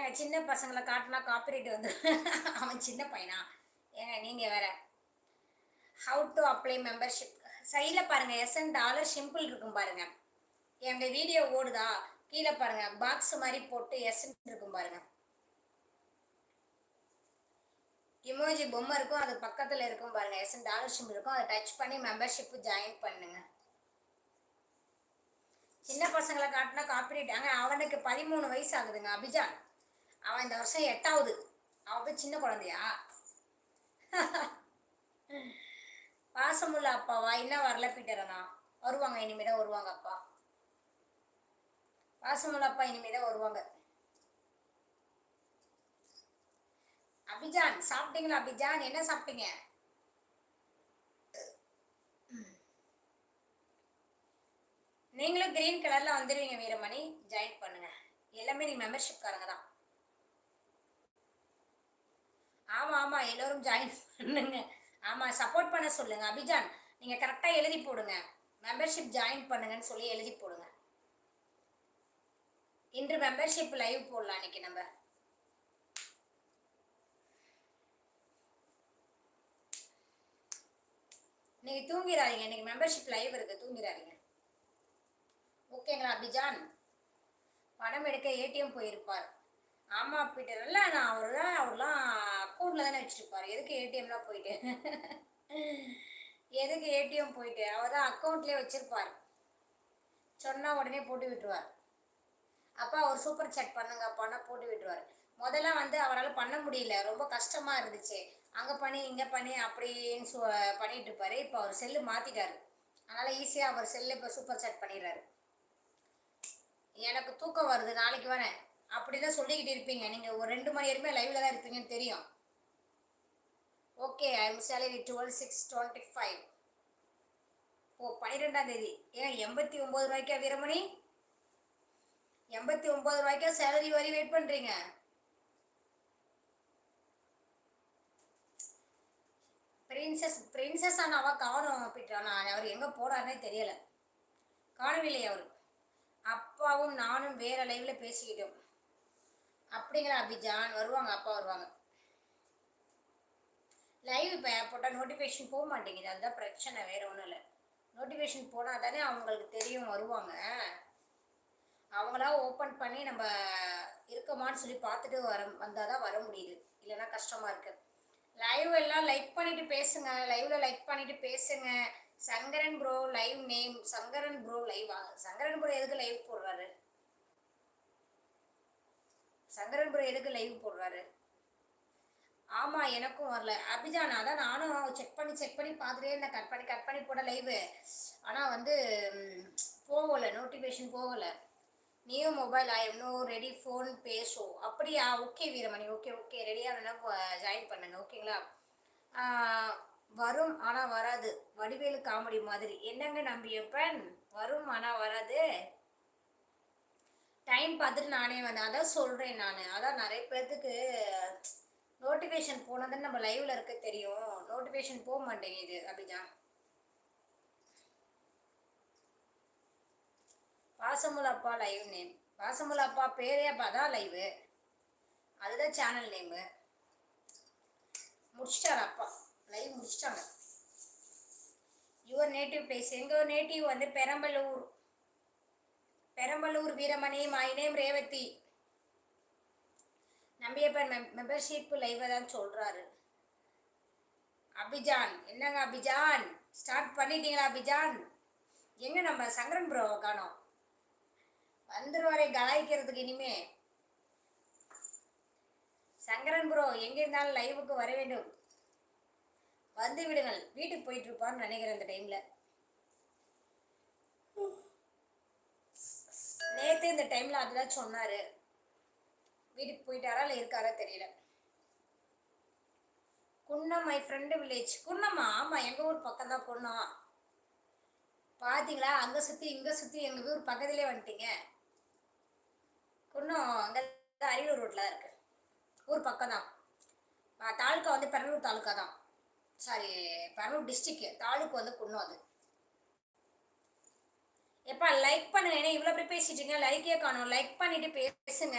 ஏங்க சின்ன பசங்களை காட்டினா காப்பிரைட் வந்து அவன் சின்ன பையனா? ஏங்க நீங்கள் வேற. ஹவு டு அப்ளை மெம்பர்ஷிப் சைடில் பாருங்கள் எஸ்என் டாலர் சிம்பிள் இருக்கும் பாருங்க. எங்கள் வீடியோ ஓடுதா? கீழே பாருங்க பாக்ஸ் மாதிரி போட்டு எஸ்என் இருக்கும் பாருங்க. இமோஜி பொம்மை இருக்கும் அது பக்கத்தில் இருக்கும் பாருங்க. எஸ்என் டாலர் சிம்பிள் இருக்கும் அதை டச் பண்ணி மெம்பர்ஷிப்பு ஜாயின் பண்ணுங்க. சின்ன பசங்களை காட்டினா காப்பிரைட் அங்க அவனுக்கு பதிமூணு வயசு ஆகுதுங்க அபிஜான் அவன் இந்த வருஷம் எட்டாவது. அவன் போய் சின்ன குழந்தையா? பாசமுள்ள அப்பாவா? இன்னும் வரல பீட்டரனா? வருவாங்க இனிமே தான் வருவாங்க அப்பா. பாசமுள்ள அப்பா இனிமே தான் வருவாங்க. அபிஜான் சாப்பிட்டீங்களா அபிஜான்? என்ன சாப்பிட்டீங்க? நீங்களும் கிரீன் கலர்ல வந்துடுவீங்க வீரமணி. ஜாயின் பண்ணுங்க. எல்லாமே நீங்கள் மெம்பர்ஷிப் காரங்க தான். ஆமா ஆமா. எல்லோரும் ஜாயின் பண்ணுங்க. ஆமா சப்போர்ட் பண்ண சொல்லுங்க. அபிஜான் நீங்க கரெக்டா எழுதி போடுங்க. மெம்பர்ஷிப் ஜாயின் பண்ணுங்கன்னு சொல்லி எழுதி போடுங்க. இன்று மெம்பர்ஷிப் லைவ் போடலாம் இன்னைக்கு நம்ம. நீங்க தூங்கிடாதீங்க இன்னைக்கு மெம்பர்ஷிப் லைவ் இருக்கு. தூங்கிடாதீங்க ஓகேங்களா அபிஜான்? பணம் எடுக்க ஏடிஎம் போயிருப்பார். ஆமாம் பீட்டர். இல்லை நான் அவர் தான் அவர்லாம் அக்கௌண்ட்டில் தானே வச்சுருப்பார். எதுக்கு ஏடிஎம்லாம் போயிட்டு? எதுக்கு ஏடிஎம் போயிட்டு? அவர் தான் அக்கௌண்ட்லேயே வச்சுருப்பார். சொன்னால் உடனே போட்டு விட்டுருவார். அப்பா அவர் சூப்பர் சேட் பண்ணுங்க அப்பான்னா போட்டு விட்டுருவார். முதல்ல வந்து அவரால் பண்ண முடியல. ரொம்ப கஷ்டமாக இருந்துச்சு. அங்கே பண்ணி இங்கே பண்ணி அப்படின்னு சொ பண்ணிட்டு இருப்பாரு. இப்போ அவர் செல்லு மாற்றிட்டாரு அதனால் ஈஸியாக அவர் செல்லு இப்போ சூப்பர் சேட் பண்ணிடுறாரு. எனக்கு தூக்கம் வருது. நாளைக்கு வரேன். அப்படி தான் சொல்லிக்கிட்டு இருப்பீங்க. நீங்கள் ஒரு ரெண்டு மணி வரைக்குமே லைவில் தான் இருப்பீங்கன்னு தெரியும். Okay I am salary twelve six twenty five ஓ பன்னிரெண்டாம் தேதி. ஏன் எண்பத்தி ஒம்பது ரூபாய்க்கா வீரமணி? எண்பத்தி ஒம்பது ரூபாய்க்கா சேலரி வரி வெயிட் பண்ணுறீங்க பிரின்சஸ் பிரின்சஸ் ஆனாவா காணும் பீட்டர். அவர் எங்கே போனார்னே தெரியலை. காணவில்லை அவர். அப்பாவும் நானும் வேற லைவ்ல பேசிக்கிட்டோம். அப்படிங்களா அபிஜான்? வருவாங்க அப்பா வருவாங்க. லைவ் இப்போ போட்டால் நோட்டிஃபிகேஷன் போக மாட்டேங்குது. அதுதான் பிரச்சனை வேறு ஒன்றும் இல்லை. நோட்டிஃபிகேஷன் போனால் தானே அவங்களுக்கு தெரியும் வருவாங்க. அவங்களா ஓப்பன் பண்ணி நம்ம இருக்கமான்னு சொல்லி பார்த்துட்டு வர வந்தால் தான் வர முடியுது. இல்லைன்னா கஷ்டமாக இருக்குது லைவ் எல்லாம் லைக் பண்ணிட்டு பேசுங்க. லைவ்ல லைக் பண்ணிட்டு பேசுங்க. Sankaran bro live name Sankaran bro live Sankaran bro எதுக்கு லைவ் போடுறாரு? சங்கரன் ப்ரோ எதுக்கு லைவ் போடுறாரு? ஆமாம் எனக்கும் வரல. அபிஜான் அதான் நானும் செக் பண்ணி செக் பண்ணி பார்த்துட்டே இருந்தேன். கட் பண்ணி கட் பண்ணி போட லைவு ஆனால் வந்து போகலை. நோட்டிஃபிகேஷன் போகலை. நீயும் mobile I know ready phone peso. அப்படியா? ஓகே வீரமணி. ஓகே ஓகே ரெடியாக ஜாயின் பண்ணுங்க. ஓகேங்களா வரும் ஆனால் வராது. வடிவேலு காமெடி மாதிரி. என்னங்க நம்பியப்பன் வரும் ஆனால் வராது. டைம் பார்த்துட்டு நானே வந்தேன். அதான் சொல்கிறேன் நான். அதான் நிறைய பேர்த்துக்கு நோட்டிஃபிகேஷன் போனதுன்னு நம்ம லைவ்ல இருக்க தெரியும். நோட்டிஃபிகேஷன் போக மாட்டேங்குது அபிஜா. பாசமுலாப்பா லைவ் நேம் பாசமுல அப்பா பேரே அப்பா. தான் லைவு அதுதான் சேனல் நேமு முடிச்சிட்டார் அப்பா. லைவ் முடிச்சிட்டாங்க. யுவர் நேட்டிவ் பிளேஸ் எங்கள் நேட்டிவ் வந்து Perambalur. Perambalur Veeramani my name Revathi. Nambiyappan membership லைவை தான் சொல்கிறாரு அபிஜான் என்னங்க அபிஜான்? ஸ்டார்ட் பண்ணிட்டீங்களா அபிஜான்? எங்க நம்ம சங்கரன் ப்ரோவை காணோம். வந்துருவாரே கலாய்க்கிறதுக்கு இனிமே. சங்கரன் ப்ரோ எங்க இருந்தாலும் லைவுக்கு வர வேண்டும். வந்து விடுங்கள். வீட்டுக்கு போயிட்டு இருப்பான்னு நினைக்கிறேன் இந்த டைம்ல நேத்து இந்த டைம்ல அதுதான் சொன்னாரு. வீட்டுக்கு போயிட்டாரா இல்லை இருக்காரா தெரியல. குன்னம் மை ஃப்ரெண்டு வில்லேஜ் குன்னம்மா ஆமாம் எங்கள் ஊர் பக்கம் தான் குன்னம் பார்த்தீங்களா அங்கே சுற்றி இங்கே சுற்றி எங்கள் ஊர் பக்கத்துலேயே வந்துட்டீங்க. குன்னம் அங்கே அரியலூர் ரோட்டில் தான் இருக்கு. ஊர் பக்கம் தான் தாலுக்கா வந்து பெரம்பலூர் தாலுக்கா தான் சாரி பெரம்பலூர் டிஸ்ட்ரிக்ட் தாலுக்கு வந்து குன்னம் அது. எப்பா லைக் பண்ணுங்க. ஏன்னா இவ்வளோ பேர் பேசிட்டீங்க லைக்கே காணும். லைக் பண்ணிட்டு பேசுங்க.